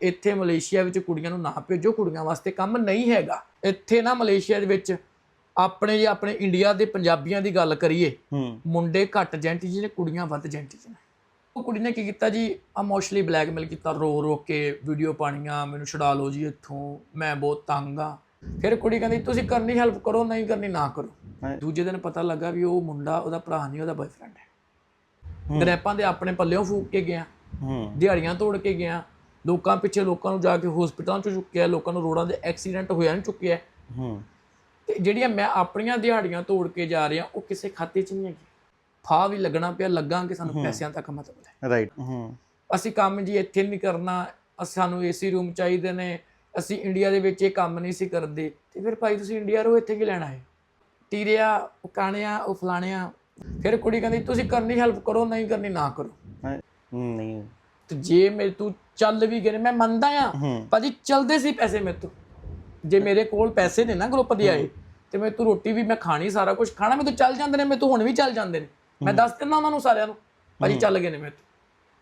ਇੱਥੇ ਮਲੇਸ਼ੀਆ ਵਿੱਚ ਕੁੜੀਆਂ ਨੂੰ ਨਾ ਭੇਜੋ ਕੁੜੀਆਂ ਵਾਸਤੇ ਕੰਮ ਨਹੀਂ ਹੈਗਾ। ਇੱਥੇ ਨਾ ਮਲੇਸ਼ੀਆ ਦੇ ਵਿੱਚ ਆਪਣੇ ਜੇ ਆਪਣੇ ਇੰਡੀਆ ਦੇ ਪੰਜਾਬੀਆਂ ਦੀ ਗੱਲ ਕਰੀਏ ਮੁੰਡੇ ਘੱਟ ਜੈਂਟੀਜ ਨੇ ਕੁੜੀਆਂ ਵੱਧ ਜੈਂਟੀਜ ਨੇ ਉਹ ਕੁੜੀ ਨੇ ਕੀ ਕੀਤਾ ਜੀ? ਇਮੋਸ਼ਨਲੀ ਬਲੈਕਮੇਲ ਕੀਤਾ ਰੋ ਰੋ ਕੇ ਵੀਡੀਓ ਪਾਣੀਆਂ ਮੈਨੂੰ ਛੁਡਾ ਲਓ ਜੀ ਇੱਥੋਂ ਮੈਂ ਬਹੁਤ ਤੰਗ ਆ। ਫਿਰ ਕੁੜੀ ਕਹਿੰਦੀ ਤੁਸੀਂ ਕਰਨੀ ਹੈਲਪ ਕਰੋ ਨਹੀਂ ਕਰਨੀ ਨਾ ਕਰੋ। ਦੂਜੇ ਦਿਨ ਪਤਾ ਲੱਗਾ ਵੀ ਉਹ ਮੁੰਡਾ ਉਹਦਾ ਭਰਾ ਨਹੀਂ ਉਹਦਾ ਬॉयਫ੍ਰੈਂਡ ਹੈ। ਗ੍ਰੈਪਾਂ ਦੇ ਆਪਣੇ ਪੱਲਿਓਂ ਫੂਕ ਕੇ ਗਿਆ। ਦਿਹਾੜੀਆਂ ਤੋੜ ਕੇ ਗਿਆ। ਲੋਕਾਂ ਪਿੱਛੇ ਲੋਕਾਂ ਨੂੰ ਜਾ ਕੇ ਹਸਪਤਾਲਾਂ 'ਚ ਚੁੱਕਿਆ ਲੋਕਾਂ ਨੂੰ ਰੋਡਾਂ ਦੇ ਐਕਸੀਡੈਂਟ ਹੋਇਆ ਨੂੰ ਚੁੱਕਿਆ। ਹੂੰ। ਤੇ ਜਿਹੜੀਆਂ ਮੈਂ ਆਪਣੀਆਂ ਦਿਹਾੜੀਆਂ ਤੋੜ ਕੇ ਜਾ ਰਿਹਾ ਉਹ ਕਿਸੇ ਖਾਤੇ 'ਚ ਨਹੀਂ ਹੈਗੀ ਫਾ ਵੀ ਲੱਗਣਾ ਪਿਆ ਲੱਗਾਂਗੇ ਸਾਨੂੰ ਪੈਸਿਆਂ ਤੱਕ ਮਤਲਬ ਹੈ। ਰਾਈਟ ਹੂੰ। ਅਸੀਂ ਕੰਮ ਜੀ ਇੱਥੇ ਨਹੀਂ ਕਰਨਾ ਸਾਨੂੰ ਏਸੀ ਰੂਮ ਚਾਹੀਦੇ ਨੇ ਅਸੀਂ ਇੰਡੀਆ ਦੇ ਵਿੱਚ ਇਹ ਕੰਮ ਨਹੀਂ ਸੀ ਕਰਦੇ। ਤੇ ਫਿਰ ਭਾਈ ਤੁਸੀਂ ਇੰਡੀਆ ਰਹੋ ਇੱਥੇ ਕੀ ਲੈਣਾ ਹੈ? ਟੀਰਿਆ ਉਹ ਕਾਣਿਆ ਉਹ ਫਲਾਣਿਆ। ਫਿਰ ਕੁੜੀ ਕਹਿੰਦੀ ਤੁਸੀਂ ਕਰਨੀ ਹੈਲਪ ਕਰੋ ਨਹੀਂ ਕਰਨੀ ਨਾ ਕਰੋ। ਨਹੀਂ। ਤੇ ਜੇ ਮੇਰੇ ਤੂੰ ਚੱਲ ਵੀ ਗਏ ਮੈਂ ਮੰਨਦਾ ਆ। ਹੂੰ। ਭਾਜੀ ਚਲਦੇ ਸੀ ਪੈਸੇ ਮੇਰੇ ਤੋਂ। ਜੇ ਮੇਰੇ ਕੋਲ ਪੈਸੇ ਨੇ ਨਾ ਗਰੁੱਪ ਦੇ ਆਏ ਤੇ ਮੈਂ ਤੂੰ ਰੋਟੀ ਵੀ ਮੈਂ ਖਾਣੀ ਸਾਰਾ ਕੁਝ ਖਾਣਾ ਮੈਂ ਤੂੰ ਚੱਲ ਜਾਂਦੇ ਨੇ ਮੈਂ ਤੂੰ ਹੁਣ ਵੀ ਚੱਲ ਜਾਂਦੇ ਨੇ। ਮੈਂ ਦੱਸ ਦਿੰਦਾ ਉਹਨਾਂ ਨੂੰ ਸਾਰਿਆਂ ਨੂੰ ਭਾਜੀ ਚੱਲ ਗਏ ਨੇ ਮੇਰੇ ਤੋਂ।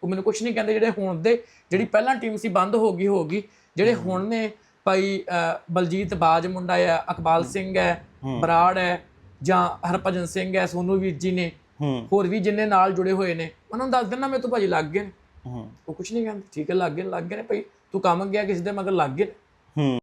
ਉਹ ਮੈਨੂੰ ਕੁਝ ਨਹੀਂ ਕਹਿੰਦੇ ਜਿਹੜੇ ਹੁਣ ਦੇ ਜਿਹੜੀ ਪਹਿਲਾਂ ਟੀਮ ਸੀ ਬੰਦ ਹੋ ਗਈ ਹੋ ਗਈ। ਜਿਹੜੇ ਹੁਣ ਨੇ ਭਾਈ ਬਲਜੀਤ ਬਾਜ ਮੁੰਡਾ ਆ ਅਕਬਾਲ ਸਿੰਘ ਹੈ ਬਰਾੜ ਹੈ ਜਾਂ ਹਰਭਜਨ ਸਿੰਘ ਹੈ ਸੋਨੂ ਵੀਰ ਜੀ ਨੇ ਹੂੰ। ਹੋਰ ਵੀ ਜਿੰਨੇ ਨਾਲ ਜੁੜੇ ਹੋਏ ਨੇ ਉਹਨਾਂ ਨੂੰ ਦੱਸ ਦਿੰਦਾ ਮੇਰੇ ਤੋਂ ਭਾਜੀ ਲੱਗ ਗਏ ਨੇ। ਹੂੰ। ਉਹ ਕੁਝ ਨਹੀਂ ਕਹਿੰਦੇ। ਠੀਕ ਹੈ ਲੱਗ ਗਏ ਲੱਗ ਗਏ ਨੇ ਭਾਈ। ਤੂੰ ਕੰਮ ਗਿਆ ਕਿਸੇ ਦੇ ਮਗਰ ਲੱਗ ਗਏ। ਹੂੰ।